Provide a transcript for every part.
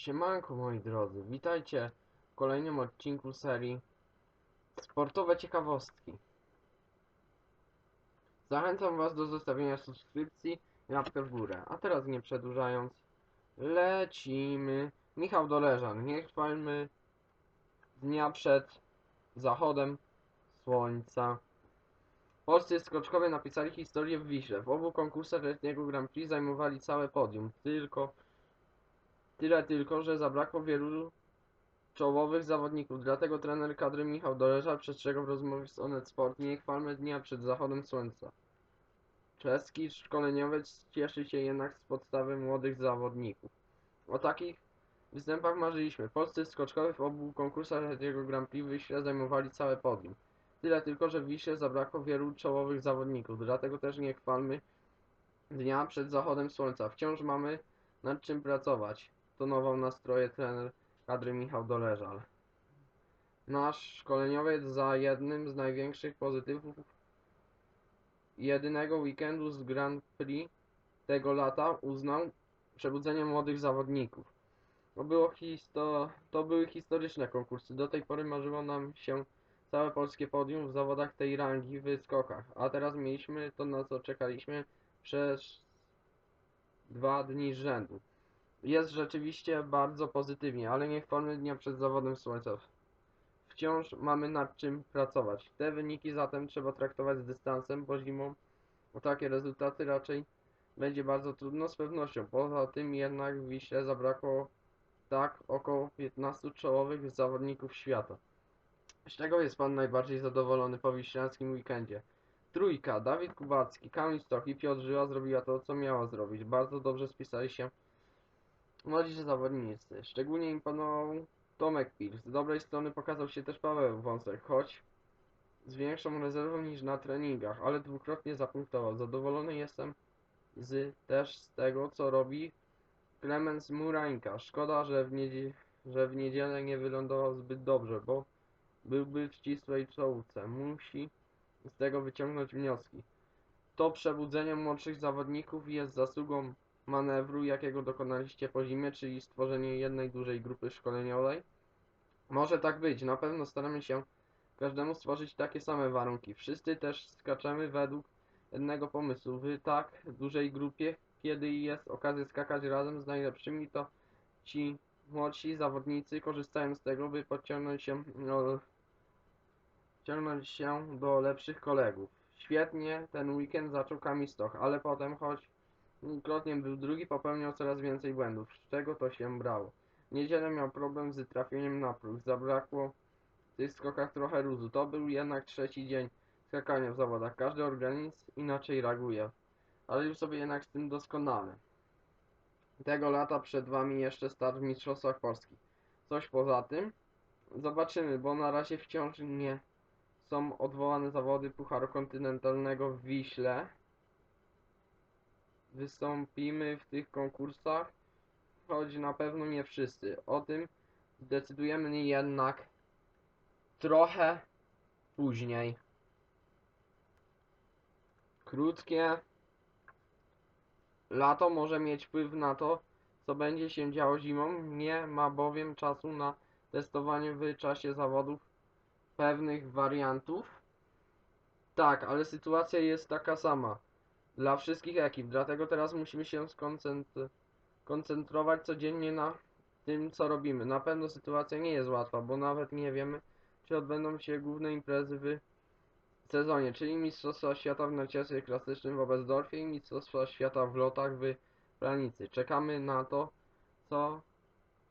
Siemanko moi drodzy, witajcie w kolejnym odcinku serii Sportowe ciekawostki. Zachęcam was do zostawienia subskrypcji i łapkę w górę. A teraz nie przedłużając, lecimy. Michał Doleżan, nie chwalmy dnia przed zachodem słońca. Polscy skoczkowie napisali historię w Wiśle. W obu konkursach letniego Grand Prix zajmowali całe podium. Tylko Tyle tylko, że zabrakło wielu czołowych zawodników, dlatego trener kadry Michał Doleżal przestrzegał w rozmowie z Onet Sport nie chwalmy dnia przed zachodem słońca. Czeski szkoleniowiec cieszy się jednak z podstawy młodych zawodników. O takich występach marzyliśmy. Polscy skoczkowie w obu konkursach letniego Grand Prix Wiśle zajmowali całe podium. Tyle tylko, że w Wiśle zabrakło wielu czołowych zawodników, dlatego też nie chwalmy dnia przed zachodem słońca. Wciąż mamy nad czym pracować tonował nastroje trener kadry Michał Doleżal. Nasz szkoleniowiec za jednym z największych pozytywów jedynego weekendu z Grand Prix tego lata uznał przebudzenie młodych zawodników. To, było histo... to były historyczne konkursy. Do tej pory marzyło nam się całe polskie podium w zawodach tej rangi w skokach, a teraz mieliśmy to na co czekaliśmy przez dwa dni z rzędu. Jest rzeczywiście bardzo pozytywnie, ale nie chwalmy dnia przed zawodem słońca. Wciąż mamy nad czym pracować. Te wyniki zatem trzeba traktować z dystansem, bo zimą o takie rezultaty raczej będzie bardzo trudno z pewnością. Poza tym jednak w Wiśle zabrakło tak około 15 czołowych zawodników świata. Z czego jest Pan najbardziej zadowolony po wiślańskim weekendzie? Trójka, Dawid Kubacki, Kamil Stoch i Piotr Żyła zrobiła to, co miała zrobić. Bardzo dobrze spisali się Młodzi zawodnicy. Szczególnie imponował Tomek Pil. Z dobrej strony pokazał się też Paweł Wąsek, choć z większą rezerwą niż na treningach, ale dwukrotnie zapunktował. Zadowolony jestem z, też z tego, co robi Klemens Murańka. Szkoda, że w, że w niedzielę nie wylądował zbyt dobrze, bo byłby w ścisłej czołówce. Musi z tego wyciągnąć wnioski. To przebudzenie młodszych zawodników jest zasługą manewru, jakiego dokonaliście po zimie, czyli stworzenie jednej dużej grupy szkoleniowej? Może tak być, na pewno staramy się każdemu stworzyć takie same warunki. Wszyscy też skaczemy według jednego pomysłu. W tak dużej grupie, kiedy jest okazja skakać razem z najlepszymi, to ci młodsi zawodnicy korzystają z tego, by podciągnąć się, no, ciągnąć się do lepszych kolegów. Świetnie ten weekend zaczął Kamistoch, ale potem, choć Dwukrotnie był drugi, popełniał coraz więcej błędów. Z czego to się brało? W niedzielę miał problem z trafieniem na próg. Zabrakło w tych skokach trochę luzu. To był jednak trzeci dzień skakania w zawodach. Każdy organizm inaczej reaguje. Ale już sobie jednak z tym doskonale. Tego lata przed Wami jeszcze start w Mistrzostwach Polski. Coś poza tym? Zobaczymy, bo na razie wciąż nie są odwołane zawody Pucharu Kontynentalnego w Wiśle wystąpimy w tych konkursach, choć na pewno nie wszyscy. O tym zdecydujemy jednak trochę później. Krótkie lato może mieć wpływ na to, co będzie się działo zimą. Nie ma bowiem czasu na testowanie w czasie zawodów pewnych wariantów. Tak, ale sytuacja jest taka sama dla wszystkich ekip, dlatego teraz musimy się skoncentrować codziennie na tym, co robimy. Na pewno sytuacja nie jest łatwa, bo nawet nie wiemy, czy odbędą się główne imprezy w sezonie, czyli Mistrzostwa Świata w narciarstwie klasycznym w Oberstdorfie i Mistrzostwa Świata w lotach w Planicy. Czekamy na to, co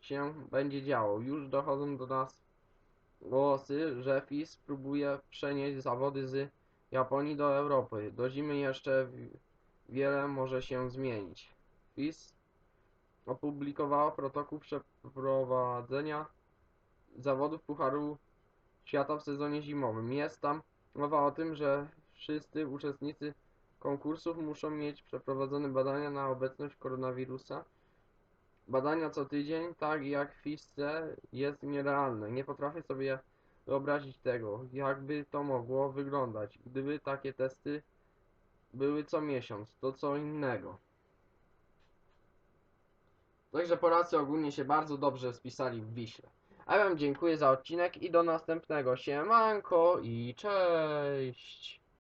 się będzie działo. Już dochodzą do nas głosy, że FIS próbuje przenieść zawody z Japonii do Europy. Do zimy jeszcze wiele może się zmienić. FIS opublikowała protokół przeprowadzenia zawodów Pucharu Świata w sezonie zimowym. Jest tam mowa o tym, że wszyscy uczestnicy konkursów muszą mieć przeprowadzone badania na obecność koronawirusa. Badania co tydzień, tak jak w FISce, jest nierealne. Nie potrafię sobie wyobrazić tego, jakby to mogło wyglądać, gdyby takie testy były co miesiąc, to co innego. Także Polacy ogólnie się bardzo dobrze spisali w Wiśle. A ja wam dziękuję za odcinek i do następnego. Siemanko i cześć!